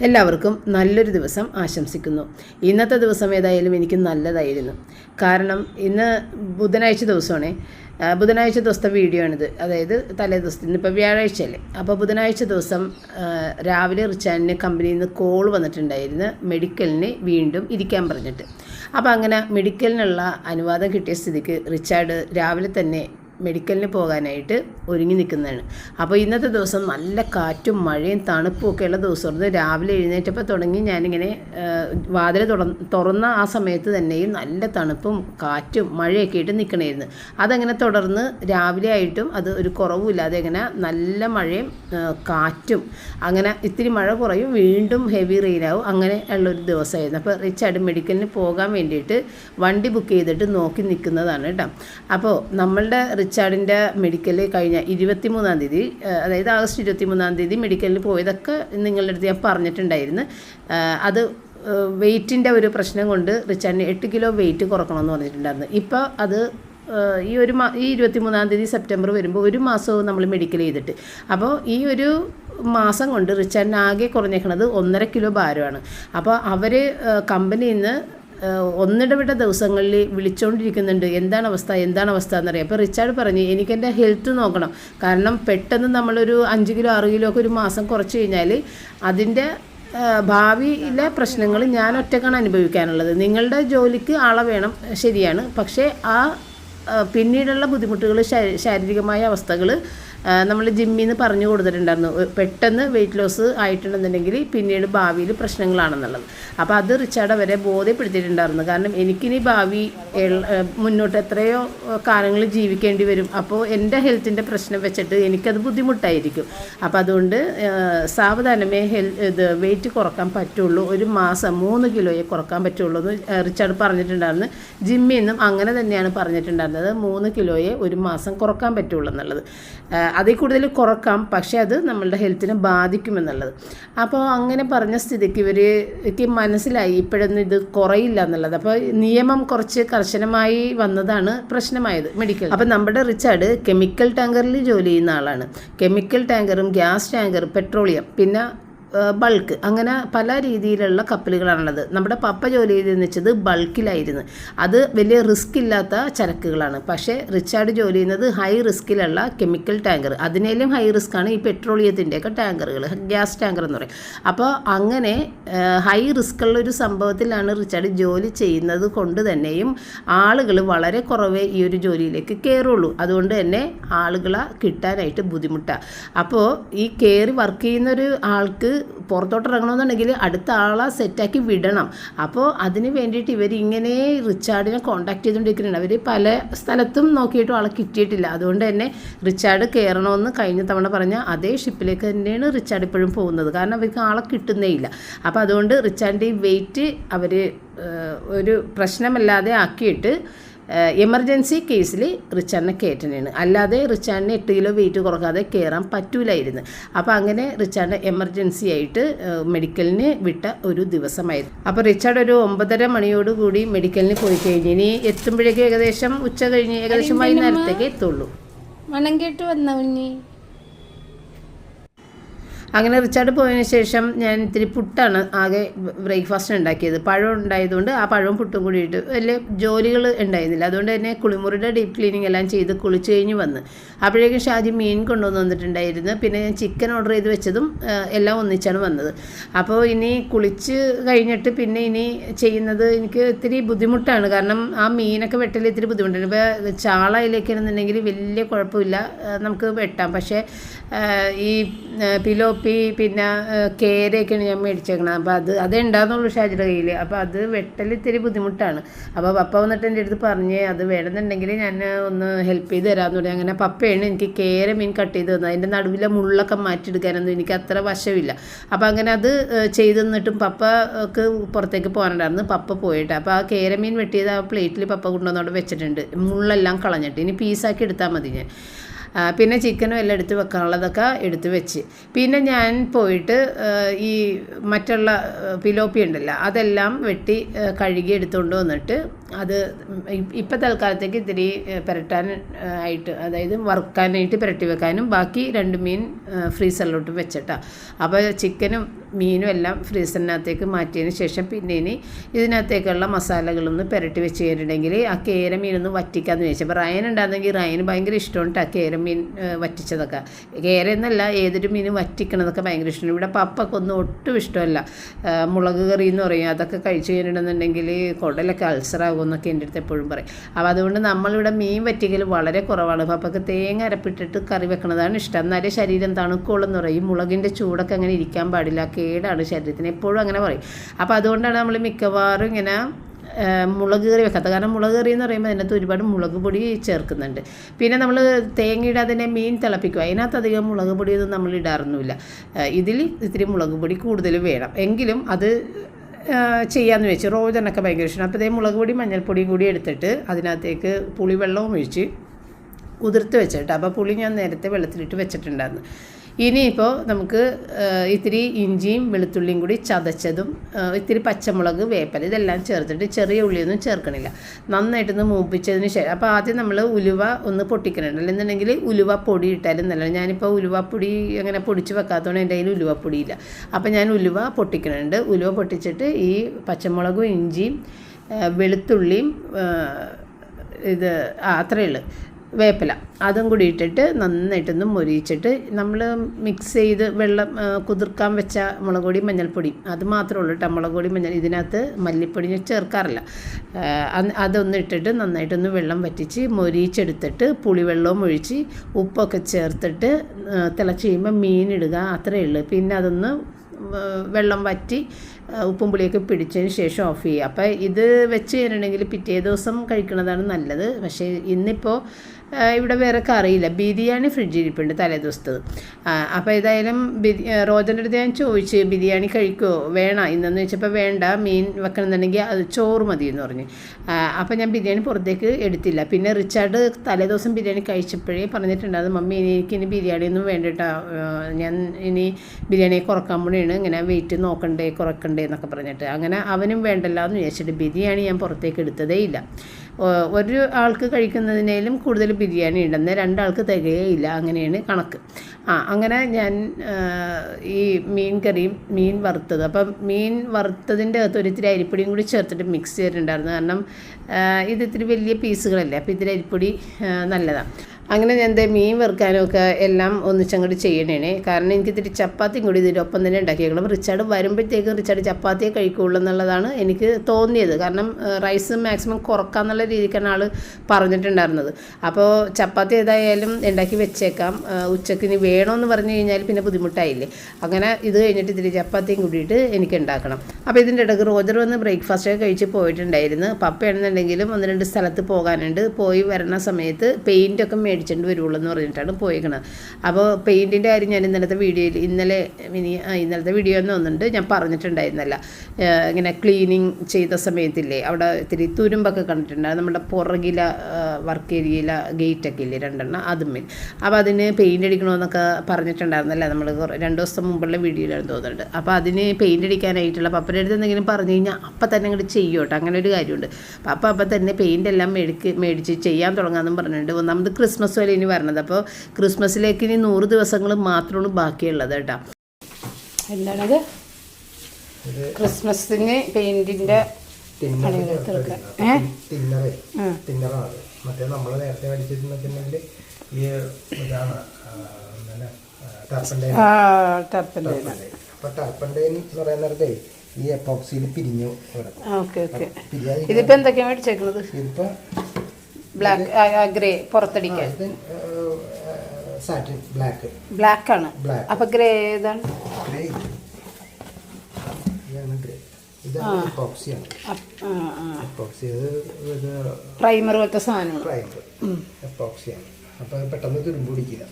എല്ലാവർക്കും നല്ലൊരു ദിവസം ആശംസിക്കുന്നു. ഇന്നത്തെ ദിവസം ഏതായാലും എനിക്ക് നല്ലതായിരുന്നു. കാരണം ഇന്ന് ബുധനാഴ്ച ദിവസമാണ്. ബുധനാഴ്ച ദിവസത്തെ വീഡിയോ ആണിത്. അതായത് തലേ ദിവസത്തിൽ ഇന്നിപ്പോൾ വ്യാഴാഴ്ചയല്ലേ? അപ്പോൾ ബുധനാഴ്ച ദിവസം രാവിലെ റിച്ചാനിന് കമ്പനിയിൽ നിന്ന് കോൾ വന്നിട്ടുണ്ടായിരുന്നു മെഡിക്കലിന് വീണ്ടും ഇരിക്കാൻ പറഞ്ഞിട്ട്. അപ്പോൾ അങ്ങനെ മെഡിക്കലിനുള്ള അനുവാദം കിട്ടിയ സ്ഥിതിക്ക് റിച്ചാർഡ് രാവിലെ തന്നെ മെഡിക്കലിന് പോകാനായിട്ട് ഒരുങ്ങി നിൽക്കുന്നതാണ്. അപ്പോൾ ഇന്നത്തെ ദിവസം നല്ല കാറ്റും മഴയും തണുപ്പും ഉള്ള ദിവസമായിരുന്നു രാവിലെ എഴുന്നേറ്റപ്പോൾ തുടങ്ങി ഞാനിങ്ങനെ വാതിൽ തുറന്ന ആ സമയത്ത് തന്നെയും നല്ല തണുപ്പും കാറ്റും മഴയൊക്കെ ആയിട്ട് നിൽക്കണമായിരുന്നു അതങ്ങനെ തുടർന്ന് രാവിലെ ആയിട്ടും അത് ഒരു കുറവുമില്ലാതെ ഇങ്ങനെ നല്ല മഴയും കാറ്റും അങ്ങനെ ഇത്തിരി മഴ കുറയും വീണ്ടും ഹെവി റെയിനാവും അങ്ങനെ ഉള്ളൊരു ദിവസമായിരുന്നു. അപ്പോൾ റിച്ചാർഡ് മെഡിക്കലിന് പോകാൻ വേണ്ടിയിട്ട് വണ്ടി ബുക്ക് ചെയ്തിട്ട് നോക്കി നിൽക്കുന്നതാണ് കേട്ടോ. അപ്പോൾ നമ്മളുടെ റിച്ചാർഡിന്റെ മെഡിക്കൽ കഴിഞ്ഞ ഇരുപത്തി മൂന്നാം തീയതി അതായത് ആഗസ്റ്റ് ഇരുപത്തി മൂന്നാം തീയതി മെഡിക്കലിൽ പോയതൊക്കെ നിങ്ങളുടെ അടുത്ത് ഞാൻ പറഞ്ഞിട്ടുണ്ടായിരുന്നു. അത് വെയിറ്റിന്റെ ഒരു പ്രശ്നം കൊണ്ട് റിച്ചാർഡിന് എട്ട് കിലോ വെയിറ്റ് കുറക്കണമെന്ന് പറഞ്ഞിട്ടുണ്ടായിരുന്നു. ഇപ്പോൾ അത് ഈ ഒരു മാ ഈ ഇരുപത്തി മൂന്നാം തീയതി സെപ്റ്റംബർ വരുമ്പോൾ ഒരു മാസവും നമ്മൾ മെഡിക്കൽ ചെയ്തിട്ട്. അപ്പോൾ ഈ ഒരു മാസം കൊണ്ട് റിച്ചാർഡിന് ആകെ കുറഞ്ഞേക്കണത് ഒന്നര കിലോ ഭാരമാണ്. അപ്പോൾ അവർ കമ്പനിയിൽ നിന്ന് ഒന്നിടവിട്ട ദിവസങ്ങളിൽ വിളിച്ചുകൊണ്ടിരിക്കുന്നുണ്ട് എന്താണ് അവസ്ഥ? എന്താണ് അവസ്ഥ എന്നറിയാം. അപ്പോൾ റിച്ചാർഡ് പറഞ്ഞു എനിക്കെന്റെ ഹെൽത്ത് നോക്കണം. കാരണം പെട്ടെന്ന് നമ്മളൊരു അഞ്ച് കിലോ ആറ് കിലോ ഒക്കെ ഒരു മാസം കുറച്ച് കഴിഞ്ഞാൽ അതിന്റെ ഭാവിയിലെ പ്രശ്നങ്ങൾ ഞാൻ ഒറ്റക്കാണ് അനുഭവിക്കാനുള്ളത്. നിങ്ങളുടെ ജോലിക്ക് ആളെ വേണം ശരിയാണ്. പക്ഷേ ആ പിന്നീടുള്ള ബുദ്ധിമുട്ടുകൾ ശാരീരികമായ അവസ്ഥകൾ നമ്മൾ ജിമ്മിൽ നിന്ന് പറഞ്ഞു കൊടുത്തിട്ടുണ്ടായിരുന്നു. പെട്ടെന്ന് വെയിറ്റ് ലോസ് ആയിട്ടുണ്ടെന്നുണ്ടെങ്കിൽ പിന്നീട് ഭാവിയിൽ പ്രശ്നങ്ങളാണെന്നുള്ളത്. അപ്പോൾ അത് റിച്ചാർഡ് അവരെ ബോധ്യപ്പെടുത്തിയിട്ടുണ്ടായിരുന്നു. കാരണം എനിക്കിനി ഭാവി മുന്നോട്ട് എത്രയോ കാലങ്ങൾ ജീവിക്കേണ്ടി വരും. അപ്പോൾ എന്റെ ഹെൽത്തിന്റെ പ്രശ്നം വെച്ചിട്ട് എനിക്കത് ബുദ്ധിമുട്ടായിരിക്കും. അപ്പോൾ അതുകൊണ്ട് സാവധാനമേ ഹെൽ ഇത് വെയിറ്റ് കുറയ്ക്കാൻ പറ്റുള്ളൂ. ഒരു മാസം മൂന്ന് കിലോയെ കുറയ്ക്കാൻ പറ്റുള്ളൂ എന്ന് റിച്ചാർഡ് പറഞ്ഞിട്ടുണ്ടായിരുന്നു. ജിമ്മിൽ നിന്നും അങ്ങനെ തന്നെയാണ് പറഞ്ഞിട്ടുണ്ടായിരുന്നത്. മൂന്ന് കിലോയെ ഒരു മാസം കുറയ്ക്കാൻ പറ്റുള്ളൂ എന്നുള്ളത്. അതിൽ കൂടുതൽ കുറക്കാം പക്ഷേ അത് നമ്മളുടെ ഹെൽത്തിനെ ബാധിക്കുമെന്നുള്ളത് അപ്പോൾ അങ്ങനെ പറഞ്ഞ സ്ഥിതിക്ക് ഇവർക്ക് മനസ്സിലായി ഇപ്പോഴൊന്നും ഇത് കുറയില്ല എന്നുള്ളത്. അപ്പോൾ നിയമം കുറച്ച് കർശനമായി വന്നതാണ് പ്രശ്നമായത് മെഡിക്കൽ അപ്പം നമ്മുടെ റിച്ചാർഡ് കെമിക്കൽ ടാങ്കറിൽ ജോലി ചെയ്യുന്ന ആളാണ്. കെമിക്കൽ ടാങ്കറും ഗ്യാസ് ടാങ്കറും പെട്രോളിയം പിന്നെ ബൾക്ക് അങ്ങനെ പല രീതിയിലുള്ള കപ്പലുകളാണുള്ളത്. നമ്മുടെ പപ്പ ജോലി ചെയ്തെന്ന് വെച്ചത് ബൾക്കിലായിരുന്നു അത് വലിയ റിസ്ക് ഇല്ലാത്ത ചരക്കുകളാണ്. പക്ഷേ റിച്ചാർഡ് ജോലി ചെയ്യുന്നത് ഹൈ റിസ്ക്കിലുള്ള കെമിക്കൽ ടാങ്കർ അതിനേലും ഹൈ റിസ്ക് ആണ് ഈ പെട്രോളിയത്തിന്റെയൊക്കെ ടാങ്കറുകൾ ഗ്യാസ് ടാങ്കർ എന്ന് പറയും. അപ്പോൾ അങ്ങനെ ഹൈ റിസ്ക് ഉള്ള ഒരു സംഭവത്തിലാണ് റിച്ചാർഡ് ജോലി ചെയ്യുന്നത് കൊണ്ട് തന്നെയും ആളുകൾ വളരെ കുറവേ ഈ ഒരു ജോലിയിലേക്ക് കയറുള്ളൂ അതുകൊണ്ട് തന്നെ ആളുകളെ കിട്ടാനായിട്ട് ബുദ്ധിമുട്ടാണ് അപ്പോൾ ഈ കയറി വർക്ക് ചെയ്യുന്ന ഒരു ആൾക്ക് പുറത്തോട്ട് ഇറങ്ങണമെന്നുണ്ടെങ്കിൽ അടുത്ത ആളെ സെറ്റാക്കി വിടണം. അപ്പോൾ അതിന് വേണ്ടിയിട്ട് ഇവർ റിച്ചാർഡിനെ കോണ്ടാക്ട് ചെയ്തുകൊണ്ടിരിക്കുന്നുണ്ട്. അവർ പല സ്ഥലത്തും നോക്കിയിട്ടും ആളെ കിട്ടിയിട്ടില്ല. അതുകൊണ്ട് തന്നെ റിച്ചാർഡ് കയറണമെന്ന് കഴിഞ്ഞ തവണ പറഞ്ഞ അതേ ഷിപ്പിലേക്ക് തന്നെയാണ് റിച്ചാർഡ് ഇപ്പോഴും പോകുന്നത്. കാരണം അവർക്ക് ആളെ കിട്ടുന്നേ ഇല്ല. അപ്പോൾ അതുകൊണ്ട് റിച്ചാർഡിന്റെ ഈ വെയിറ്റ് അവർ ഒരു പ്രശ്നമല്ലാതെ ആക്കിയിട്ട് എമർജൻസി കേസിൽ റിച്ചാണിനെ കയറ്റണേണ് അല്ലാതെ റിച്ചാർഡിന് എട്ട് കിലോ വെയിറ്റ് കുറക്കാതെ കയറാൻ പറ്റൂലായിരുന്നു. അപ്പോൾ അങ്ങനെ റിച്ചാർഡ് എമർജൻസി ആയിട്ട് മെഡിക്കലിന് വിട്ട ഒരു ദിവസമായിരുന്നു. അപ്പോൾ റിച്ചാർഡ് ഒരു ഒമ്പതര മണിയോടുകൂടി മെഡിക്കലിന് പോയി കഴിഞ്ഞ് ഇനി എത്തുമ്പോഴേക്കും ഏകദേശം ഉച്ച കഴിഞ്ഞ് ഏകദേശം വൈകുന്നേരത്തേക്ക് എത്തുള്ളൂ. മണം കേട്ട് വന്ന അങ്ങനെ റിച്ചാർഡ് പോയതിന് ശേഷം ഞാൻ ഇത്തിരി പുട്ടാണ് ആകെ ബ്രേക്ക്ഫാസ്റ്റ് ഉണ്ടാക്കിയത്. പഴം ഉണ്ടായതുകൊണ്ട് ആ പഴവും പുട്ടും കൂടി ഇട്ട് വലിയ ജോലികൾ ഉണ്ടായിരുന്നില്ല. അതുകൊണ്ട് തന്നെ കുളിമുറിയുടെ ഡീപ് ക്ലീനിങ് എല്ലാം ചെയ്ത് കുളിച്ച് കഴിഞ്ഞ് വന്ന്. അപ്പോഴേക്കും ഷാജി മീൻ കൊണ്ടുവന്ന് വന്നിട്ടുണ്ടായിരുന്നു. പിന്നെ ഞാൻ ചിക്കൻ ഓർഡർ ചെയ്ത് വെച്ചതും എല്ലാം ഒന്നിച്ചാണ് വന്നത്. അപ്പോൾ ഇനി കുളിച്ച് കഴിഞ്ഞിട്ട് പിന്നെ ഇനി ചെയ്യുന്നത് എനിക്ക് ഇത്തിരി ബുദ്ധിമുട്ടാണ്. കാരണം ആ മീനൊക്കെ വെട്ടൽ ഇത്തിരി ബുദ്ധിമുട്ടാണ്. ഇപ്പോൾ ചാള അതിലേക്കാണെന്നുണ്ടെങ്കിൽ വലിയ കുഴപ്പമില്ല. നമുക്ക് വെട്ടാം. പക്ഷേ ഈ ആ, പിലോപ്പി പിന്നെ കേരയൊക്കെയാണ് ഞാൻ മേടിച്ചേക്കണത് അപ്പോൾ അത് അതേ ഉണ്ടാകുന്നുള്ളൂ ഷാജിയുടെ കയ്യിൽ അപ്പോൾ അത് വെട്ടൽ ഇത്തിരി ബുദ്ധിമുട്ടാണ്. അപ്പോൾ പപ്പ വന്നിട്ട് എന്റെ അടുത്ത് പറഞ്ഞ് അത് വേണമെന്നുണ്ടെങ്കിൽ ഞാൻ ഒന്ന് ഹെൽപ്പ് ചെയ്ത് തരാമെന്ന് പറഞ്ഞു. അങ്ങനെ പപ്പയാണ് എനിക്ക് കേര മീൻ കട്ട് ചെയ്ത് തന്നത്. അതിന്റെ നടുവിലെ മുള്ളൊക്കെ മാറ്റിയെടുക്കാനൊന്നും എനിക്ക് അത്ര വശമില്ല അപ്പോൾ അങ്ങനെ അത് ചെയ്ത് തന്നിട്ടും പപ്പക്ക് പുറത്തേക്ക് പോകാനുണ്ടായിരുന്നു. പപ്പ പോയിട്ട്. അപ്പോൾ ആ കേരമീൻ വെട്ടിയത് ആ പ്ലേറ്റിൽ പപ്പ കൊണ്ടുവന്നവിടെ വെച്ചിട്ടുണ്ട്. മുള്ളെല്ലാം കളഞ്ഞിട്ട്. ഇനി പീസാക്കി എടുത്താൽ മതി ഞാൻ. പിന്നെ ചിക്കനും എല്ലാം എടുത്ത് വെക്കാനുള്ളതൊക്കെ എടുത്ത് വെച്ച്. പിന്നെ ഞാൻ പോയിട്ട് ഈ മറ്റുള്ള പിലോപ്പി ഉണ്ടല്ലോ അതെല്ലാം വെട്ടി കഴുകി എടുത്തുകൊണ്ട് വന്നിട്ട് അത് ഇപ്പം തൽക്കാലത്തേക്ക് ഇത്തിരി പുരട്ടാൻ ആയിട്ട് അതായത് വറുക്കാനായിട്ട് പുരട്ടി വെക്കാനും ബാക്കി രണ്ട് മീൻ ഫ്രീസറിലോട്ട് വെച്ചിട്ടാണ് അപ്പോൾ ചിക്കനും മീനും എല്ലാം ഫ്രീസറിനകത്തേക്ക് മാറ്റിയതിന് ശേഷം പിന്നെ ഇനി ഇതിനകത്തേക്കുള്ള മസാലകളൊന്ന് പുരട്ടി വെച്ച് കഴിഞ്ഞിട്ടുണ്ടെങ്കിൽ ആ കേര മീനൊന്ന് വറ്റിക്കാന്ന് ചോദിച്ചു അപ്പോൾ റയൻ ഉണ്ടായിരുന്നെങ്കിൽ റയന് ഭയങ്കര ഇഷ്ടമുണ്ട് ആ കേര മീൻ വറ്റിച്ചതൊക്കെ. കേര എന്നല്ല ഏതൊരു മീനും വറ്റിക്കണതൊക്കെ ഭയങ്കര ഇഷ്ടമാണ് ഇവിടെ പപ്പൊക്കെ ഒന്നും ഒട്ടും ഇഷ്ടമല്ല. മുളക് കറി എന്ന് പറയും. അതൊക്കെ കഴിച്ചു കഴിഞ്ഞിട്ടുണ്ടെന്നുണ്ടെങ്കിൽ കുടലൊക്കെ അൾസറാകും. എന്നൊക്കെ എന്റെ അടുത്ത് എപ്പോഴും പറയും. അപ്പോൾ അതുകൊണ്ട് നമ്മളിവിടെ മീൻ വറ്റിക്കൽ വളരെ കുറവാണ്. പപ്പക്ക് തേങ്ങ അരപ്പിട്ടിട്ട് കറി വെക്കുന്നതാണ് ഇഷ്ടം. എന്നാലേ ശരീരം തണുക്കുള്ളെന്ന് പറയും. മുളകിന്റെ ചൂടൊക്കെ അങ്ങനെ ഇരിക്കാൻ പാടില്ല. കേടാണ് ശരീരത്തിന്. എപ്പോഴും അങ്ങനെ പറയും. അപ്പോൾ അതുകൊണ്ടാണ് നമ്മൾ മിക്കവാറും ഇങ്ങനെ മുളക് കറി വെക്കാത്ത കാരണം മുളക് കറി എന്ന് പറയുമ്പോൾ അതിനകത്ത് ഒരുപാട് മുളക് പൊടി ചേർക്കുന്നുണ്ട്. പിന്നെ നമ്മൾ തേങ്ങയുടെ അതിനെ മീൻ തിളപ്പിക്കും. അതിനകത്ത് അധികം മുളക് പൊടിയൊന്നും നമ്മൾ ഇടാറൊന്നുമില്ല. ഇതിൽ ഇത്തിരി മുളക് പൊടി കൂടുതൽ വേണം. എങ്കിലും അത് ചെയ്യാമെന്ന് വെച്ചു. റോജനൊക്കെ ഭയങ്കര ഇഷ്ടമാണ് അപ്പോൾ ഇതേ മുളക് പൊടി മഞ്ഞൾപ്പൊടിയും കൂടി എടുത്തിട്ട് അതിനകത്തേക്ക് പുളിവെള്ളവും ഒഴിച്ച് കുതിർത്ത് വെച്ചിട്ട്. അപ്പോൾ പുളി ഞാൻ നേരത്തെ വെള്ളത്തിലിട്ട് വെച്ചിട്ടുണ്ടായിരുന്നു. ഇനിയിപ്പോൾ നമുക്ക് ഇത്തിരി ഇഞ്ചിയും വെളുത്തുള്ളിയും കൂടി ചതച്ചതും ഇത്തിരി പച്ചമുളക് വേപ്പല ഇതെല്ലാം ചേർത്തിട്ട് ചെറിയ ഉള്ളിയൊന്നും ചേർക്കണില്ല. നന്നായിട്ടൊന്ന് മൂപ്പിച്ചതിന് ശേഷം അപ്പോൾ ആദ്യം നമ്മൾ ഉലുവ ഒന്ന് പൊട്ടിക്കണുണ്ട്. അല്ലെന്നുണ്ടെങ്കിൽ ഉലുവ പൊടി ഇട്ടാലും നല്ലത്. ഞാനിപ്പോൾ ഉലുവ പൊടി അങ്ങനെ പൊടിച്ച് വെക്കാത്തതുകൊണ്ട് എന്റെ കയ്യിൽ ഉലുവ പൊടിയില്ല. അപ്പോൾ ഞാൻ ഉലുവ പൊട്ടിക്കണുണ്ട്. ഉലുവ പൊട്ടിച്ചിട്ട് ഈ പച്ചമുളകും ഇഞ്ചിയും വെളുത്തുള്ളിയും ഇത് ആ അത്രയേ ഉള്ളൂ. വേപ്പില. അതും കൂടി ഇട്ടിട്ട് നന്നായിട്ടൊന്ന് മൊരിയിച്ചിട്ട് നമ്മൾ മിക്സ് ചെയ്ത് വെള്ളം കുതിർക്കാൻ വെച്ച മുളക് പൊടി മഞ്ഞൾപ്പൊടി. അത് മാത്രമേ ഉള്ളൂ കേട്ടോ മുളക് പൊടി മഞ്ഞൾ ഇതിനകത്ത് മല്ലിപ്പൊടി ചേർക്കാറില്ല. അതൊന്നും അത് അതൊന്ന് ഇട്ടിട്ട് നന്നായിട്ടൊന്ന് വെള്ളം വറ്റിച്ച് മൊരിയിച്ചെടുത്തിട്ട് പുളിവെള്ളവും ഒഴിച്ച് ഉപ്പൊക്കെ ചേർത്തിട്ട് തിളച്ച് കഴിയുമ്പോൾ മീനിടുക അത്രയേ ഉള്ളൂ. പിന്നെ അതൊന്ന് വെള്ളം വറ്റി ഉപ്പും പുളിയൊക്കെ പിടിച്ചതിന് ശേഷം ഓഫ് ചെയ്യുക. അപ്പോൾ ഇത് വെച്ച് കഴിഞ്ഞിട്ടുണ്ടെങ്കിൽ പിറ്റേ ദിവസം കഴിക്കുന്നതാണ് നല്ലത്. പക്ഷേ ഇന്നിപ്പോൾ ഇവിടെ വേറെ കറിയില്ല ബിരിയാണി ഫ്രിഡ്ജിൽ ഇരിപ്പുണ്ട് തലേ ദിവസത്തത്. അപ്പോൾ ഏതായാലും ബിരി റോജന്റെ അടുത്ത് ഞാൻ ചോദിച്ച് ബിരിയാണി കഴിക്കുമോ വേണ. ഇന്നെന്ന് വെച്ചപ്പോൾ വേണ്ട. മീൻ വെക്കണമെന്നുണ്ടെങ്കിൽ അത് ചോറ് മതി എന്ന് പറഞ്ഞു അപ്പോൾ ഞാൻ ബിരിയാണി പുറത്തേക്ക് എടുത്തില്ല. പിന്നെ റിച്ചാർഡ് തലേ ദിവസം ബിരിയാണി കഴിച്ചപ്പോഴേ പറഞ്ഞിട്ടുണ്ടായിരുന്നു മമ്മി എനിക്ക് ഇനി ബിരിയാണി ഒന്നും വേണ്ടിട്ടാ ഞാൻ ഇനി ബിരിയാണി കുറയ്ക്കാൻ വേണ്ടിയാണ് ഇങ്ങനെ വെയിറ്റ് നോക്കണ്ടേ കുറക്കണ്ടേ എന്നൊക്കെ പറഞ്ഞിട്ട്. അങ്ങനെ അവനും വേണ്ടല്ലോ എന്ന് വിചാരിച്ചിട്ട് ബിരിയാണി ഞാൻ പുറത്തേക്ക് എടുത്തതേ ഇല്ല. ഒരു ആൾക്ക് കഴിക്കുന്നതിനേലും കൂടുതൽ ബിരിയാണി ഉണ്ടെന്ന് രണ്ടാൾക്ക് തികയേയില്ല അങ്ങനെയാണ് കണക്ക്. ആ അങ്ങനെ ഞാൻ ഈ മീൻ കറിയും മീൻ വറുത്തത്. അപ്പം മീൻ വറുത്തതിന്റെ അകത്ത് ഒരു ഇത്തിരി അരിപ്പൊടിയും കൂടി ചേർത്തിട്ട് മിക്സ് ചെയ്തിട്ടുണ്ടായിരുന്നു. കാരണം ഇത് ഇത്തിരി വലിയ പീസുകളല്ലേ അപ്പോൾ ഇത്തിരി അരിപ്പൊടി നല്ലതാണ് അങ്ങനെ ഞാൻ എന്താ മീൻ വെറുക്കാനൊക്കെ എല്ലാം ഒന്നിച്ചങ്ങോട്ട് ചെയ്യണേ കാരണം എനിക്ക് ഇത്തിരി ചപ്പാത്തിയും കൂടി ഇതിന്റെ ഒപ്പം തന്നെ ഉണ്ടാക്കിയേക്കണം. റിച്ചാർഡ് വരുമ്പോഴത്തേക്കും റിച്ചാർഡ് ചപ്പാത്തിയെ കഴിക്കുകയുള്ളൂ എന്നുള്ളതാണ് എനിക്ക് തോന്നിയത്. കാരണം റൈസ് മാക്സിമം കുറക്കാന്നുള്ള രീതിക്കാണ് ആൾ പറഞ്ഞിട്ടുണ്ടായിരുന്നത്. അപ്പോൾ ചപ്പാത്തി ഏതായാലും ഉണ്ടാക്കി വെച്ചേക്കാം. ഉച്ചയ്ക്ക് ഇനി വേണമെന്ന് പറഞ്ഞു കഴിഞ്ഞാൽ പിന്നെ ബുദ്ധിമുട്ടായില്ലേ? അങ്ങനെ ഇത് കഴിഞ്ഞിട്ട് ഇത്തിരി ചപ്പാത്തിയും കൂടിയിട്ട് എനിക്ക് ഉണ്ടാക്കണം. അപ്പോൾ ഇതിന്റെ ഇടയ്ക്ക് റോജർ വന്ന് ബ്രേക്ക്ഫാസ്റ്റൊക്കെ കഴിച്ച് പോയിട്ടുണ്ടായിരുന്നു. പപ്പയാണെന്നുണ്ടെങ്കിലും ഒന്ന് രണ്ട് സ്ഥലത്ത് പോകാനുണ്ട്. പോയി വരണ സമയത്ത് പെയിന്റൊക്കെ മേടിച്ചിട്ട് വരുള്ളൂ എന്ന് പറഞ്ഞിട്ടാണ് പോയേക്കണത്. അപ്പോൾ പെയിന്റിന്റെ കാര്യം ഞാൻ ഇന്നലത്തെ വീഡിയോയിൽ ഇന്നലെ ഇനി ഇന്നലത്തെ വീഡിയോ എന്ന് ഒന്നുണ്ട് ഞാൻ പറഞ്ഞിട്ടുണ്ടായിരുന്നല്ല. ഇങ്ങനെ ക്ലീനിങ് ചെയ്ത സമയത്തില്ലേ അവിടെ ഇത്തിരി തുരുമ്പൊക്കെ കണ്ടിട്ടുണ്ട്. അത് നമ്മുടെ പുറകില വർക്ക് ഏരിയയില ഗേറ്റൊക്കെ ഇല്ലേ രണ്ടെണ്ണം അതുമിൽ അപ്പോൾ അതിന് പെയിന്റ് അടിക്കണമെന്നൊക്കെ പറഞ്ഞിട്ടുണ്ടായിരുന്നല്ലേ നമ്മൾ രണ്ട് ദിവസം മുമ്പുള്ള വീഡിയോയിലാണ് തോന്നുന്നുണ്ട്. അപ്പോൾ അതിന് പെയിന്റ് അടിക്കാനായിട്ടുള്ള പപ്പന്റെ അടുത്ത് എന്തെങ്കിലും പറഞ്ഞു കഴിഞ്ഞാൽ അപ്പം തന്നെ അങ്ങോട്ട് ചെയ്യോട്ടോ അങ്ങനെ ഒരു കാര്യമുണ്ട്. അപ്പോൾ അപ്പം തന്നെ പെയിന്റ് എല്ലാം മേടിക്ക് മേടിച്ച് ചെയ്യാൻ തുടങ്ങാമെന്നും പറഞ്ഞിട്ടുണ്ട്. ഒന്നാമത് ക്രിസ്മസ് വരെ ഇനി വരണത്. അപ്പോൾ ക്രിസ്മസിലേക്ക് ഇനി നൂറ് ദിവസങ്ങൾ മാത്രമാണ് ബാക്കിയുള്ളത് കേട്ടോ. എന്താണത്? ക്രിസ്മസിന് പെയിന്റിന്റെ ഇതിപ്പോ തിന്നറാണ് മറ്റേ നമ്മൾ നേരത്തെ മേടിച്ചിട്ടുണ്ടെങ്കിൽ ഈ ഇതാണ് ടർപ്പന്റെ അപ്പൊ എന്ന് പറയുന്ന നേരത്തെ ഈ എപ്പോക്സിയിൽ പിരിഞ്ഞു ഇതിപ്പോൾ എന്തൊക്കെയാണ് മേടിച്ചേക്കുന്നത് ഇതിപ്പോ ബ്ലാക്ക് ഗ്രേ പുറത്തടിക്കാൻ. സാറ്റിൻ ബ്ലാക്ക് ബ്ലാക്ക് ആണ്. അപ്പൊ ഗ്രേ ഏതാണ്? ഗ്രേ ഇതാണ് ഗ്രേ പ്രൈമർ പോലത്തെ സാധനം പ്രൈമർ എപ്പോക്സിയാണ് അപ്പോൾ അത് പെട്ടെന്ന് തുരുമ്പ് പിടിക്കില്ല.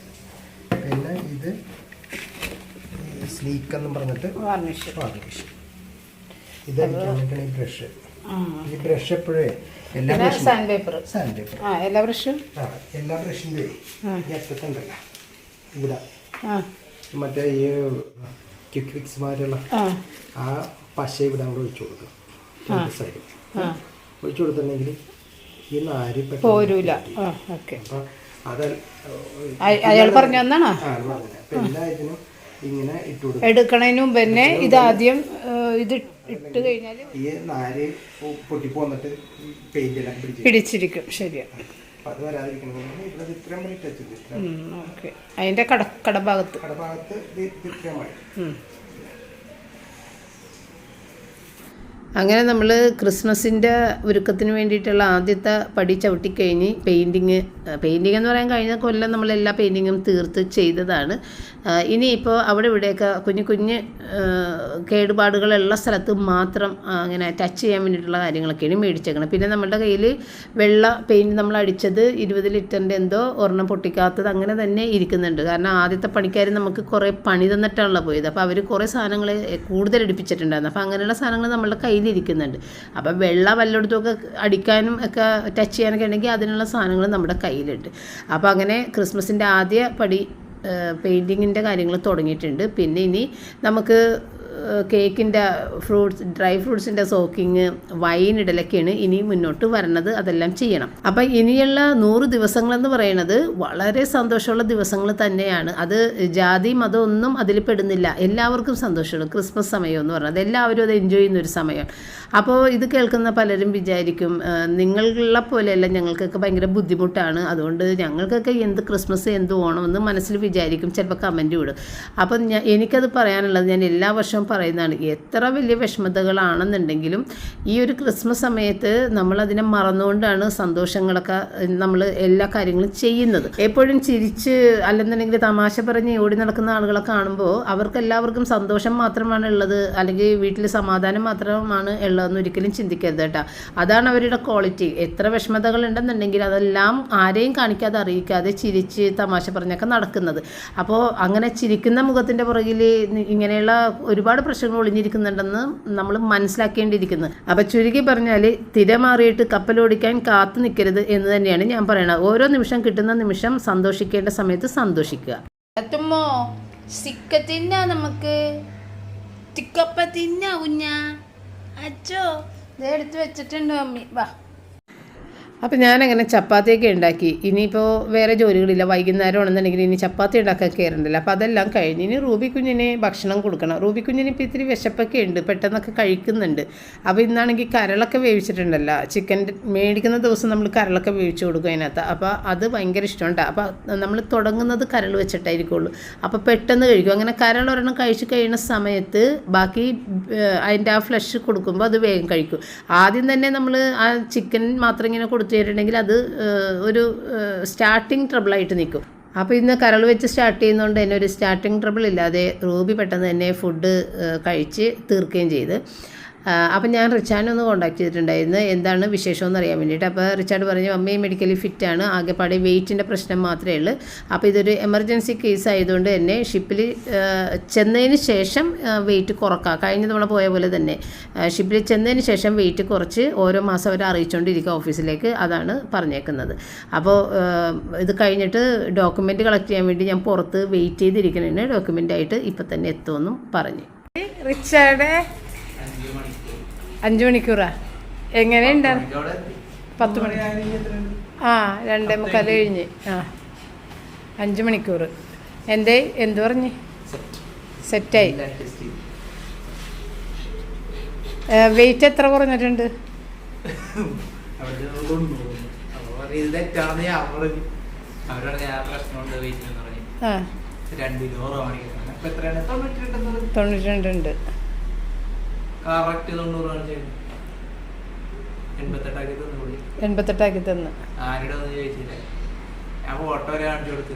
പിന്നെ ഇത് സ്ലീക്ക് എന്ന് പറഞ്ഞിട്ട് വാർണിഷ് വാർണിഷ് ഇത് ഈ ബ്രഷ് ഈ ബ്രഷ് എപ്പോഴേ എല്ലാ പിന്നെ ബ്രഷും സാൻഡ് പേപ്പർ സാൻഡ് പേപ്പർ ആ എല്ലാ ബ്രഷും ആ എല്ലാ ബ്രഷിന്റെ ഈ അറ്റത്തുണ്ടല്ലോ. ഇവിടെ. ആ. മറ്റേ ഈ ക്വിക്ക് ക്വിക്സ് മാരുള്ള ആ. പശ ഇവിടെ അങ്ങോട്ട് ഒഴിച്ചു കൊടുക്കണം സൈഡ് ആ. ഒഴിച്ചു കൊടുത്തിട്ടുണ്ടെങ്കിൽ ഈ നാര് പോരൂല. ഓക്കെ. അപ്പം അത് അയാൾ പറഞ്ഞു തന്നാണോ? എല്ലാ ഇതിനും ഇങ്ങനെ ഇട്ടു എടുക്കണതിന് മുമ്പ് തന്നെ ഇതാദ്യം ഏഹ്, ഇത് ഇട്ട് കഴിഞ്ഞാൽ ഈ നാര് പൊട്ടിപ്പോ വന്നിട്ട് പെയിന്റ് എല്ലാം പിടിച്ച്. പിടിച്ചിരിക്കും. ശരിയാ. അതിന്റെ അത് വരാതിരിക്കണമെങ്കിൽ ഇവിടെ ഇത് ഇത്രയും മണി ടച്ച് ചെയ്ത് ഓക്കെ. അതിന്റെ കട കടഭാഗത്ത്. കടഭാഗത്ത് ഇത്രയും മണി അങ്ങനെ നമ്മൾ ക്രിസ്മസിന്റെ ഒരുക്കത്തിന് വേണ്ടിയിട്ടുള്ള ആദ്യത്തെ പടി ചവിട്ടിക്കഴിഞ്ഞ് പെയിന്റിങ് പെയിന്റിങ് എന്ന് പറയാൻ കഴിഞ്ഞ കൊല്ലം നമ്മൾ എല്ലാ പെയിന്റിങ്ങും തീർത്ത് ചെയ്തതാണ്. ഇനിയിപ്പോൾ അവിടെ ഇവിടെയൊക്കെ കുഞ്ഞു കുഞ്ഞ് കേടുപാടുകളുള്ള സ്ഥലത്ത് മാത്രം അങ്ങനെ ടച്ച് ചെയ്യാൻ വേണ്ടിയിട്ടുള്ള കാര്യങ്ങളൊക്കെയാണ് മേടിച്ചേക്കണം. പിന്നെ നമ്മുടെ കയ്യിൽ വെള്ള പെയിന്റ് നമ്മൾ അടിച്ചത് ഇരുപത് ലിറ്ററിന്റെ എന്തോ ഒരെണ്ണം പൊട്ടിക്കാത്തത് അങ്ങനെ തന്നെ ഇരിക്കുന്നുണ്ട്. കാരണം ആദ്യത്തെ പണിക്കാർ നമുക്ക് കുറേ പണി തന്നിട്ടാണല്ലോ പോയത്. അപ്പോൾ അവർ കുറേ സാധനങ്ങൾ കൂടുതൽ എടുപ്പിച്ചിട്ടുണ്ടായിരുന്നു. അപ്പോൾ അങ്ങനെയുള്ള സാധനങ്ങൾ നമ്മളുടെ കയ്യിലിരിക്കുന്നുണ്ട്. അപ്പോൾ വെള്ളം വല്ലയിടത്തുമൊക്കെ അടിക്കാനും ഒക്കെ ടച്ച് ചെയ്യാനൊക്കെ ഉണ്ടെങ്കിൽ അതിനുള്ള സാധനങ്ങൾ നമ്മുടെ കയ്യിലുണ്ട്. അപ്പോൾ അങ്ങനെ ക്രിസ്മസിന്റെ ആദ്യ പടി പെയിന്റിങ്ങിന്റെ കാര്യങ്ങൾ തുടങ്ങിയിട്ടുണ്ട്. പിന്നെ ഇനി നമുക്ക് കേക്കിന്റെ ഫ്രൂട്ട്സ് ഡ്രൈ ഫ്രൂട്ട്സിന്റെ സോക്കിങ് വൈൻ ഇടലൊക്കെയാണ് ഇനി മുന്നോട്ട് വരണത്. അതെല്ലാം ചെയ്യണം. അപ്പം ഇനിയുള്ള നൂറ് ദിവസങ്ങളെന്ന് പറയുന്നത് വളരെ സന്തോഷമുള്ള ദിവസങ്ങൾ തന്നെയാണ്. അത് ജാതി മതമൊന്നും അതിൽ പെടുന്നില്ല. എല്ലാവർക്കും സന്തോഷമാണ്. ക്രിസ്മസ് സമയം എന്ന് പറയുന്നത് എല്ലാവരും അത് എൻജോയ് ചെയ്യുന്ന ഒരു സമയമാണ് അപ്പോൾ ഇത് കേൾക്കുന്ന പലരും വിചാരിക്കും "ആ, നിങ്ങളുള്ള പോലെയല്ല ഞങ്ങൾക്കൊക്കെ ഭയങ്കര ബുദ്ധിമുട്ടാണ്. അതുകൊണ്ട് ഞങ്ങൾക്കൊക്കെ എന്ത് ക്രിസ്മസ് എന്ത് ഓണം എന്ന് മനസ്സിൽ വിചാരിക്കും. ചിലപ്പോൾ കമന്റ് വിടും. അപ്പം ഞാൻ എനിക്കത് പറയാനുള്ളത് ഞാൻ എല്ലാ വർഷവും പറയുന്നതാണ് എത്ര വലിയ വിഷമതകളാണെന്നുണ്ടെങ്കിലും ഈ ഒരു ക്രിസ്മസ് സമയത്ത് നമ്മളതിനെ മറന്നുകൊണ്ടാണ് സന്തോഷങ്ങളൊക്കെ നമ്മൾ എല്ലാ കാര്യങ്ങളും ചെയ്യുന്നത്. എപ്പോഴും ചിരിച്ച് അല്ലെന്നുണ്ടെങ്കിൽ തമാശ പറഞ്ഞ് ഓടി നടക്കുന്ന ആളുകളെ കാണുമ്പോൾ അവർക്ക് എല്ലാവർക്കും സന്തോഷം മാത്രമാണ് ഉള്ളത് അല്ലെങ്കിൽ വീട്ടിൽ സമാധാനം മാത്രമാണ് ഉള്ളതെന്ന് ഒരിക്കലും ചിന്തിക്കരുത് കേട്ടോ. അതാണ് അവരുടെ ക്വാളിറ്റി എത്ര വിഷമതകൾ ഉണ്ടെന്നുണ്ടെങ്കിൽ അതെല്ലാം ആരെയും കാണിക്കാതെ അറിയിക്കാതെ ചിരിച്ച് തമാശ പറഞ്ഞൊക്കെ നടക്കുന്നത്. അപ്പോൾ അങ്ങനെ ചിരിക്കുന്ന മുഖത്തിന്റെ പുറകിൽ ഇങ്ങനെയുള്ള ഒരുപാട് പ്രശ്നങ്ങൾ ഒളിഞ്ഞിരിക്കുന്നുണ്ടെന്ന് നമ്മൾ മനസ്സിലാക്കേണ്ടിയിരിക്കുന്നു. അപ്പോൾ ചുരുക്കി പറഞ്ഞാൽ തിരമാറിയിട്ട് കപ്പലോടിക്കാൻ കാത്തു നിൽക്കരുത് എന്ന് തന്നെയാണ് ഞാൻ പറയുന്നത് ഓരോ നിമിഷം കിട്ടുന്ന നിമിഷം സന്തോഷിക്കേണ്ട സമയത്ത് സന്തോഷിക്കുക. എത്തുമ്പോ സിക്ക തിന്ന നമുക്ക്. തിക്കപ്പ തിന്ന അച്ചോ ഇത് എടുത്ത് വെച്ചിട്ടുണ്ട് മമ്മി. വാ. അപ്പോൾ ഞാനങ്ങനെ ചപ്പാത്തിയൊക്കെ ഉണ്ടാക്കി. ഇനിയിപ്പോൾ വേറെ ജോലികളില്ല. വൈകുന്നേരം ആണെന്നുണ്ടെങ്കിൽ ഇനി ചപ്പാത്തി ഉണ്ടാക്കാൻ കയറുന്നില്ല അപ്പോൾ അതെല്ലാം കഴിഞ്ഞ് ഇനി റൂബി കുഞ്ഞിന് ഭക്ഷണം കൊടുക്കണം. റൂബി കുഞ്ഞിന് ഇപ്പോൾ ഇത്തിരി വിശപ്പൊക്കെ ഉണ്ട്. പെട്ടെന്നൊക്കെ കഴിക്കുന്നുണ്ട്. അപ്പോൾ ഇന്നാണെങ്കിൽ കരളൊക്കെ വേവിച്ചിട്ടുണ്ടല്ലോ. ചിക്കൻ മേടിക്കുന്ന ദിവസം നമ്മൾ കരളൊക്കെ വേവിച്ച് കൊടുക്കും അതിനകത്ത്. അപ്പോൾ അത് ഭയങ്കര ഇഷ്ടമുണ്ട്. അപ്പോൾ നമ്മൾ തുടങ്ങുന്നത് കരൾ വെച്ചിട്ടായിരിക്കുള്ളൂ. അപ്പോൾ പെട്ടെന്ന് കഴിക്കും. അങ്ങനെ കരൾ ഒരെണ്ണം കഴിച്ച് കഴിയുന്ന സമയത്ത് ബാക്കി അതിന്റെ ആ ഫ്ലഷ് കൊടുക്കുമ്പോൾ അത് വേഗം കഴിക്കും. ആദ്യം തന്നെ നമ്മൾ ആ ചിക്കൻ മാത്രം ഇങ്ങനെ കൊടുത്തു തരുന്നുണ്ടെങ്കിൽ അത് ഒരു സ്റ്റാർട്ടിങ് ട്രബിളായിട്ട് നിൽക്കും. അപ്പോൾ ഇന്ന് കരൾ വെച്ച് സ്റ്റാർട്ട് ചെയ്യുന്നതുകൊണ്ട് തന്നെ ഒരു സ്റ്റാർട്ടിങ് ട്രബിൾ ഇല്ലാതെ റൂബി പെട്ടെന്ന് തന്നെ ഫുഡ് കഴിച്ച് തീർക്കുകയും ചെയ്ത്. അപ്പം ഞാൻ റിച്ചാനെ ഒന്ന് കോൺടാക്ട് ചെയ്തിട്ടുണ്ടായിരുന്നു. എന്താണ് വിശേഷമെന്ന് അറിയാൻ വേണ്ടിയിട്ട്. അപ്പോൾ റിച്ചാർഡ് പറഞ്ഞു അമ്മയും മെഡിക്കലി ഫിറ്റാണ് ആകെപ്പാടെ വെയിറ്റിന്റെ പ്രശ്നം മാത്രമേ ഉള്ളൂ. അപ്പോൾ ഇതൊരു എമർജൻസി കേസ് ആയതുകൊണ്ട് തന്നെ ഷിപ്പിൽ ചെന്നതിന് ശേഷം വെയിറ്റ് കുറക്കാം. കഴിഞ്ഞ തവണ പോയ പോലെ തന്നെ ഷിപ്പിൽ ചെന്നതിന് ശേഷം വെയിറ്റ് കുറച്ച് ഓരോ മാസം അവർ അറിയിച്ചുകൊണ്ടിരിക്കുക ഓഫീസിലേക്ക്. അതാണ് പറഞ്ഞേക്കുന്നത്. അപ്പോൾ ഇത് കഴിഞ്ഞിട്ട് ഡോക്യുമെന്റ് കളക്ട് ചെയ്യാൻ വേണ്ടി ഞാൻ പുറത്ത് വെയിറ്റ് ചെയ്തിരിക്കുന്നതിന് ഡോക്യുമെന്റ് ആയിട്ട് ഇപ്പം തന്നെ എത്തുമെന്നും പറഞ്ഞു. റിച്ചാർഡ് അഞ്ച് മണിക്കൂറാ? എങ്ങനെയുണ്ട്? പത്ത് മണി. ആ രണ്ടേ മുക്കാൽ കഴിഞ്ഞ്. ആ. അഞ്ച് മണിക്കൂർ എന്തേ? എന്തു പറഞ്ഞ്? സെറ്റായി. വെയിറ്റ് എത്ര കുറഞ്ഞിട്ടുണ്ട്? തൊണ്ണൂറ്റി രണ്ടുണ്ട് കറക്റ്റ് തൊണ്ണൂറ് കാണിച്ചു എൺപത്തെട്ടാക്കി തന്നുകൂടി എൺപത്തെട്ടാക്കി തന്ന്. ആരുടെ ഒന്നും ചോദിച്ചില്ല. ഞാൻ ഓട്ടോ വരെ കാണിച്ചു കൊടുത്തു.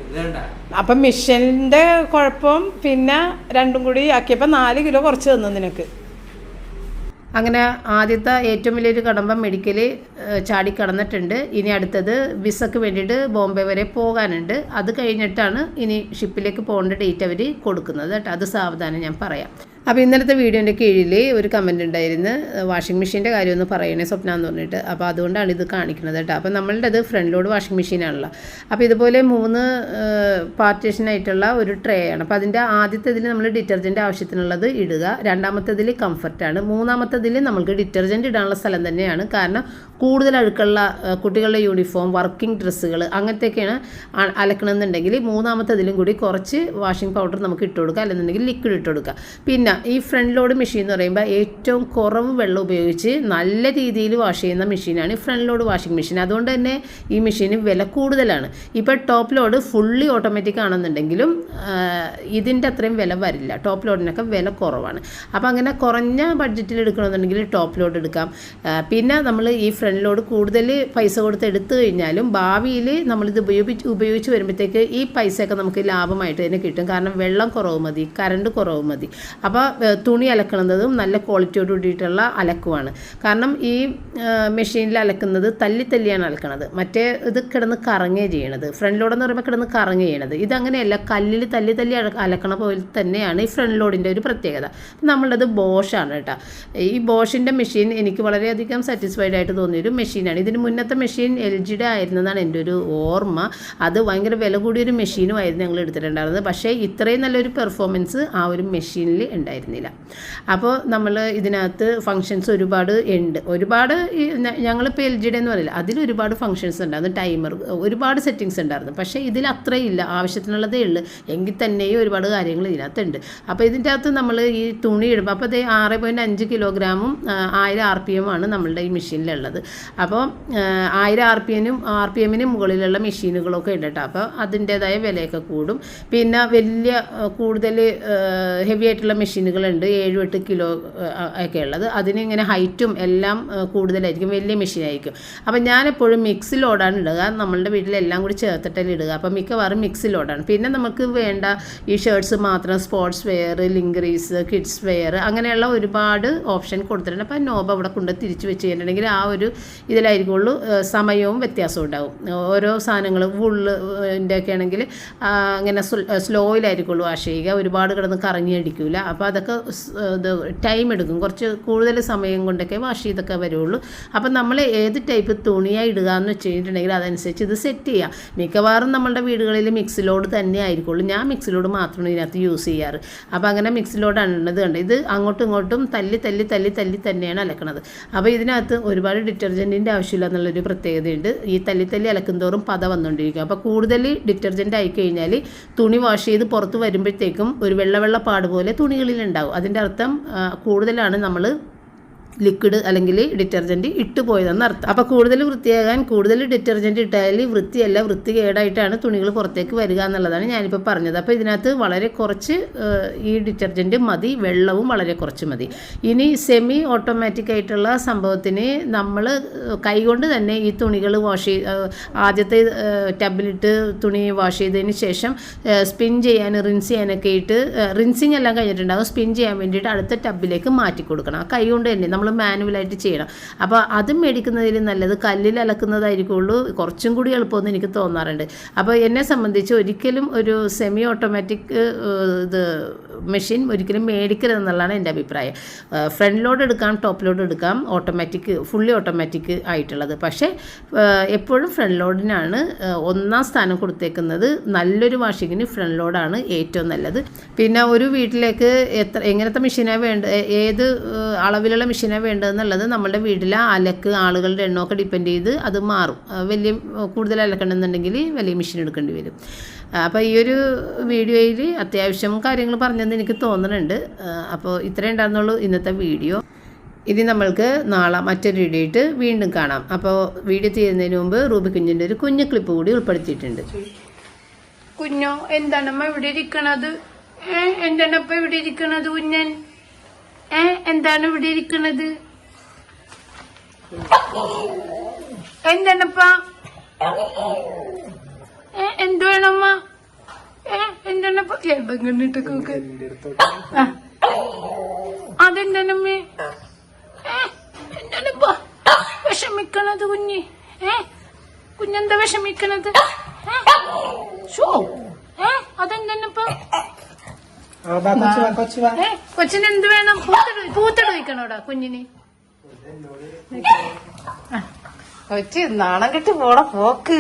അപ്പം മിഷന്റെ കുഴപ്പം പിന്നെ രണ്ടും കൂടി ആക്കിയപ്പോ നാല് കിലോ കുറച്ച് തന്നു നിനക്ക്. അങ്ങനെ ആദ്യത്തെ ഏറ്റവും വലിയൊരു കടമ്പ മെഡിക്കൽ ചാടി കടന്നിട്ടുണ്ട്. ഇനി അടുത്തത് വിസക്ക് വേണ്ടിയിട്ട് ബോംബെ വരെ പോകാനുണ്ട്. അത് കഴിഞ്ഞിട്ടാണ് ഇനി ഷിപ്പിലേക്ക് പോകേണ്ട ഡേറ്റ് അവർ കൊടുക്കുന്നത് കേട്ടോ. അത് സാവധാനം ഞാൻ പറയാം. അപ്പോൾ ഇന്നലത്തെ വീഡിയോന്റെ കീഴിൽ ഒരു കമന്റ് ഉണ്ടായിരുന്നു. വാഷിംഗ് മെഷീന്റെ കാര്യം ഒന്ന് പറയണേ സ്വപ്ന എന്ന് പറഞ്ഞിട്ട്. അപ്പോൾ അതുകൊണ്ടാണ് ഇത് കാണിക്കുന്നത് കേട്ടോ അപ്പോൾ നമ്മളുടെ അത് ഫ്രണ്ട് ലോഡ് വാഷിംഗ് മെഷീനാണല്ലോ അപ്പോൾ ഇതുപോലെ മൂന്ന് പാർട്ടീഷനായിട്ടുള്ള ഒരു ട്രേ ആണ്. അപ്പോൾ അതിന്റെ ആദ്യത്തേതിൽ നമ്മൾ ഡിറ്റർജന്റ് ആവശ്യത്തിനുള്ളത് ഇടുക. രണ്ടാമത്തേതിൽ കംഫർട്ടാണ് മൂന്നാമത്തേതിൽ നമുക്ക് ഡിറ്റർജന്റ് ഇടാനുള്ള സ്ഥലം തന്നെയാണ്. കാരണം കൂടുതൽ അഴുക്കുള്ള കുട്ടികളുടെ യൂണിഫോം വർക്കിംഗ് ഡ്രസ്സുകൾ അങ്ങനത്തെയൊക്കെയാണ് അലക്കണമെന്നുണ്ടെങ്കിൽ മൂന്നാമത്തേതിലും കൂടി കുറച്ച് വാഷിംഗ് പൗഡർ നമുക്ക് ഇട്ട് കൊടുക്കുക. അല്ലെന്നുണ്ടെങ്കിൽ ലിക്വിഡ് ഇട്ട് കൊടുക്കുക. പിന്നെ ഈ ഫ്രണ്ട് ലോഡ് മെഷീൻ എന്ന് പറയുമ്പോൾ ഏറ്റവും കുറവ് വെള്ളം ഉപയോഗിച്ച് നല്ല രീതിയിൽ വാഷ് ചെയ്യുന്ന മെഷീനാണ് ഈ ഫ്രണ്ട് ലോഡ് വാഷിംഗ് മെഷീൻ അതുകൊണ്ട് തന്നെ ഈ മെഷീന് വില കൂടുതലാണ്. ഇപ്പോൾ ടോപ്പ് ലോഡ് ഫുള്ളി ഓട്ടോമാറ്റിക് ആണെന്നുണ്ടെങ്കിലും ഇതിന്റെ അത്രയും വില വരില്ല. ടോപ്പ് ലോഡിനൊക്കെ വില കുറവാണ്. അപ്പോൾ അങ്ങനെ കുറഞ്ഞ ബഡ്ജറ്റിൽ എടുക്കണമെന്നുണ്ടെങ്കിൽ ടോപ്പ് ലോഡ് എടുക്കാം. പിന്നെ നമ്മൾ ഈ ഫ്രണ്ട് ലോഡ് കൂടുതൽ പൈസ കൊടുത്ത് എടുത്തു കഴിഞ്ഞാലും ഭാവിയിൽ നമ്മളിത് ഉപയോഗിച്ച് ഉപയോഗിച്ച് വരുമ്പോഴത്തേക്ക് ഈ പൈസയൊക്കെ നമുക്ക് ലാഭമായിട്ട് തന്നെ കിട്ടും. കാരണം വെള്ളം കുറവ് മതി കറണ്ട് കുറവ് മതി. അപ്പോൾ തുണി അലക്കുന്നതും നല്ല ക്വാളിറ്റിയോട് കൂടിയിട്ടുള്ള അലക്കുവാണ്. കാരണം ഈ മെഷീനിൽ അലക്കുന്നത് തല്ലി തല്ലിയാണ് അലക്കണത്. മറ്റേ ഇത് കിടന്ന് കറങ്ങേ ചെയ്യണത്. ഫ്രണ്ട് ലോഡ് എന്ന് പറയുമ്പോൾ കിടന്ന് കറങ്ങുക ചെയ്യണത്. ഇതങ്ങനെയല്ല കല്ലിൽ തല്ലി തല്ലി അല- അലക്കണ പോലെ തന്നെയാണ് ഈ ഫ്രണ്ട് ലോഡിന്റെ ഒരു പ്രത്യേകത. നമ്മളുടേത് ബോഷാണ് കേട്ടോ. ഈ ബോഷിന്റെ മെഷീൻ എനിക്ക് വളരെയധികം സാറ്റിസ്ഫൈഡ് ആയിട്ട് തോന്നിയൊരു മെഷീനാണ്. ഇതിന് മുന്നത്തെ മെഷീൻ എൽ ജിയുടെ ആയിരുന്നതാണ് എന്റെ ഒരു ഓർമ്മ. അത് ഭയങ്കര വില കൂടിയൊരു മെഷീനും ആയിരുന്നു ഞങ്ങൾ എടുത്തിട്ടുണ്ടായിരുന്നത്. പക്ഷേ ഇത്രയും നല്ലൊരു പെർഫോമൻസ് ആ ഒരു മെഷീനിൽ ഉണ്ടായിരുന്നില്ല. അപ്പോൾ നമ്മൾ ഇതിനകത്ത് ഫങ്ഷൻസ് ഒരുപാട് ഉണ്ട്. ഒരുപാട് ഞങ്ങളിപ്പോൾ എൽ ജിയുടെ എന്ന് പറയില്ല അതിൽ ഒരുപാട് ഫങ്ഷൻസ് ഉണ്ടായിരുന്നു. ടൈമർ ഒരുപാട് സെറ്റിങ്സ് ഉണ്ടായിരുന്നു. പക്ഷേ ഇതിൽ അത്രയും ഇല്ല ആവശ്യത്തിനുള്ളതേ ഉള്ളൂ. എങ്കിൽ തന്നെയും ഒരുപാട് കാര്യങ്ങൾ ഇതിനകത്തുണ്ട്. അപ്പോൾ ഇതിന്റെ അകത്ത് നമ്മൾ ഈ തുണി ഇടുമ്പോൾ അപ്പോൾ അതേ ആറ് പോയിന്റ് അഞ്ച് കിലോഗ്രാമും ആയിരം ആർ പി എം ആണ് നമ്മളുടെ ഈ മെഷീനിലുള്ളത്. അപ്പോൾ ആയിരം ആർ പി എമ്മിനും ആർ പി എമ്മിന് മുകളിലുള്ള മെഷീനുകളൊക്കെ ഉണ്ട് കേട്ടോ. അപ്പോൾ അതിന്റേതായ വിലയൊക്കെ കൂടും. പിന്നെ വലിയ കൂടുതൽ ഹെവി ആയിട്ടുള്ള മെഷീനുകളുണ്ട്. ഏഴു എട്ട് കിലോ ഒക്കെ ഉള്ളത് അതിന് ഇങ്ങനെ ഹൈറ്റും എല്ലാം കൂടുതലായിരിക്കും. വലിയ മെഷീനായിരിക്കും. അപ്പം ഞാനെപ്പോഴും മിക്സ് ലോഡാണ് ഇടുക നമ്മളുടെ വീട്ടിലെല്ലാം കൂടി ചേർത്തിട്ടല്ലേ ഇടുക. അപ്പം മിക്കവാറും മിക്സ് ലോഡാണ്. പിന്നെ നമുക്ക് വേണ്ട ഈ ഷർട്ട്സ് മാത്രം sports wear lingeries kids wear അങ്ങനെയുള്ള ഒരുപാട് ഓപ്ഷൻ കൊടുത്തിട്ടുണ്ട്. അപ്പം നോബ് അവിടെ കൊണ്ട് തിരിച്ച് വെച്ച് കഴിഞ്ഞിട്ടുണ്ടെങ്കിൽ ആ ഒരു ഇതിലായിരിക്കുള്ളൂ സമയവും വ്യത്യാസവും ഉണ്ടാവും. ഓരോ സാധനങ്ങൾ വുള്ളിന്റെ ഒക്കെ ആണെങ്കിൽ അങ്ങനെ സ്ലോയിലായിരിക്കുള്ളൂ ആശയിക ഒരുപാട് കിടന്ന് കറങ്ങി അടിക്കില്ല അപ്പോൾ അതൊക്കെ സ്- ഇത് ടൈം എടുക്കും. കുറച്ച് കൂടുതൽ സമയം കൊണ്ടൊക്കെ വാഷ് ചെയ്തൊക്കെ വരുള്ളൂ. അപ്പം നമ്മൾ ഏത് ടൈപ്പ് തുണിയായി ഇടുക എന്ന് വെച്ച് കഴിഞ്ഞിട്ടുണ്ടെങ്കിൽ അതനുസരിച്ച് ഇത് സെറ്റ് ചെയ്യാം. മിക്കവാറും നമ്മളുടെ വീടുകളിൽ മിക്സ് ലോഡ് തന്നെ ആയിരിക്കുള്ളൂ. ഞാൻ മിക്സ് ലോഡ് മാത്രമാണ് ഇതിനകത്ത് യൂസ് ചെയ്യാറ്. അപ്പോൾ അങ്ങനെ മിക്സ് ലോഡാണ് ഉള്ളത് കണ്ട് ഇത് അങ്ങോട്ടും ഇങ്ങോട്ടും തല്ലി തല്ലി തല്ലി തല്ലി തന്നെയാണ് അലക്കണത്. അപ്പോൾ ഇതിനകത്ത് ഒരുപാട് ഡിറ്റർജന്റിന്റെ ആവശ്യമില്ല എന്നുള്ളൊരു പ്രത്യേകതയുണ്ട്. ഈ തല്ലി തല്ലി അലക്കുന്തോറും പത വന്നുകൊണ്ടിരിക്കും. അപ്പോൾ കൂടുതൽ ഡിറ്റർജന്റ് ആയി കഴിഞ്ഞാൽ തുണി വാഷ് ചെയ്ത് പുറത്ത് വരുമ്പോഴത്തേക്കും ഒരു വെള്ള വെള്ള പാട് പോലെ തുണികളിലുണ്ടാവും അതിന്റെ അർത്ഥം കൂടുതലാണ് നമ്മൾ ലിക്വിഡ് അല്ലെങ്കിൽ ഡിറ്റർജന്റ് ഇട്ട് പോയതെന്ന് അർത്ഥം. അപ്പോൾ കൂടുതൽ വൃത്തിയാകാൻ കൂടുതൽ ഡിറ്റർജന്റ് ഇട്ടാൽ വൃത്തിയല്ല വൃത്തികേടായിട്ടാണ് തുണികൾ പുറത്തേക്ക് വരിക എന്നുള്ളതാണ് ഞാനിപ്പോൾ പറഞ്ഞത്. അപ്പോൾ ഇതിനകത്ത് വളരെ കുറച്ച് ഈ ഡിറ്റർജന്റ് മതി വെള്ളവും വളരെ കുറച്ച് മതി. ഇനി സെമി ഓട്ടോമാറ്റിക് ആയിട്ടുള്ള സംഭവത്തിന് നമ്മൾ കൈകൊണ്ട് തന്നെ ഈ തുണികൾ വാഷ് ചെയ്ത് ആദ്യത്തെ ടബിലിട്ട് തുണി വാഷ് ചെയ്തതിന് ശേഷം സ്പിൻ ചെയ്യാൻ റിൻസ് ചെയ്യാനൊക്കെ ഇട്ട് റിൻസിങ് എല്ലാം കഴിഞ്ഞിട്ടുണ്ടാകും സ്പിൻ ചെയ്യാൻ വേണ്ടിയിട്ട് അടുത്ത ടബിലേക്ക് മാറ്റി കൊടുക്കണം കൈ കൊണ്ട് തന്നെ. നമ്മൾ മാനുവലായിട്ട് ചെയ്യണം. അപ്പോൾ അത് മേടിക്കുന്നതിൽ നല്ലത് കല്ലിൽ അലക്കുന്നതായിരിക്കുള്ളൂ. കുറച്ചും കൂടി എളുപ്പമെന്ന് എനിക്ക് തോന്നാറുണ്ട്. അപ്പോൾ എന്നെ സംബന്ധിച്ച് ഒരിക്കലും ഒരു സെമി ഓട്ടോമാറ്റിക് ഇത് മെഷീൻ ഒരിക്കലും മേടിക്കരുതെന്നുള്ളതാണ് എന്റെ അഭിപ്രായം. ഫ്രണ്ട് ലോഡ് എടുക്കാം ടോപ്പ് ലോഡ് എടുക്കാം ഓട്ടോമാറ്റിക് ഫുള്ളി ഓട്ടോമാറ്റിക് ആയിട്ടുള്ളത്. പക്ഷേ എപ്പോഴും ഫ്രണ്ട് ലോഡിനാണ് ഒന്നാം സ്ഥാനം കൊടുത്തേക്കുന്നത്. നല്ലൊരു വാഷിങ്ങിന് ഫ്രണ്ട് ലോഡാണ് ഏറ്റവും നല്ലത്. പിന്നെ ഒരു വീട്ടിലേക്ക് എത്ര എങ്ങനത്തെ മെഷീനാണ് വേണ്ട ഏത് അളവിലുള്ള മെഷീനാണ് വേണ്ടതെന്നുള്ളത് നമ്മുടെ വീട്ടിലെ അലക്ക് ആളുകളുടെ എണ്ണമൊക്കെ ഡിപ്പെൻഡ് ചെയ്ത് അത് മാറും. വലിയ കൂടുതൽ അലക്കണമെന്നുണ്ടെങ്കിൽ വലിയ മെഷീൻ എടുക്കേണ്ടി വരും. അപ്പോൾ ഈ ഒരു വീഡിയോയിൽ അത്യാവശ്യം കാര്യങ്ങൾ പറഞ്ഞെന്ന് എനിക്ക് തോന്നുന്നുണ്ട് അപ്പോൾ ഇത്രയും ഉണ്ടായിരുന്നുള്ളൂ ഇന്നത്തെ വീഡിയോ. ഇനി നമ്മൾക്ക് നാളെ മറ്റൊരു വീഡിയോ ആയിട്ട് വീണ്ടും കാണാം. അപ്പോൾ വീഡിയോ തീരുന്നതിന് മുമ്പ് റൂബി കുഞ്ഞിന്റെ ഒരു കുഞ്ഞു ക്ലിപ്പ് കൂടി ഉൾപ്പെടുത്തിയിട്ടുണ്ട്. കുഞ്ഞോ എന്താണമ്മ ഇവിടെ ഇരിക്കണത്? എന്താണപ്പ ഇവിടെ ഇരിക്കണത് കുഞ്ഞൻ? ഏ എന്താണ് ഇവിടെ ഇരിക്കണത്? എന്താണപ്പ ഏ എന്ത് വേണമ്മ ഏ എന്താണപ്പ കണ്ടിട്ട് നോക്ക് അതെന്താണമ്മേ? ഏ എന്താണിപ്പ വിഷമിക്കണത് കുഞ്ഞ്. ഏ കുഞ്ഞെന്താ വിഷമിക്കണത്? ഏ ഷോ ഏ അതെന്താണിപ്പ? കൊച്ചിന് എന്ത് വേണം? പൂത്തട പൂത്തട വയ്ക്കണോടാ കുഞ്ഞിന്? കൊച്ചി നാണം കെട്ടി പോണ പോക്ക്.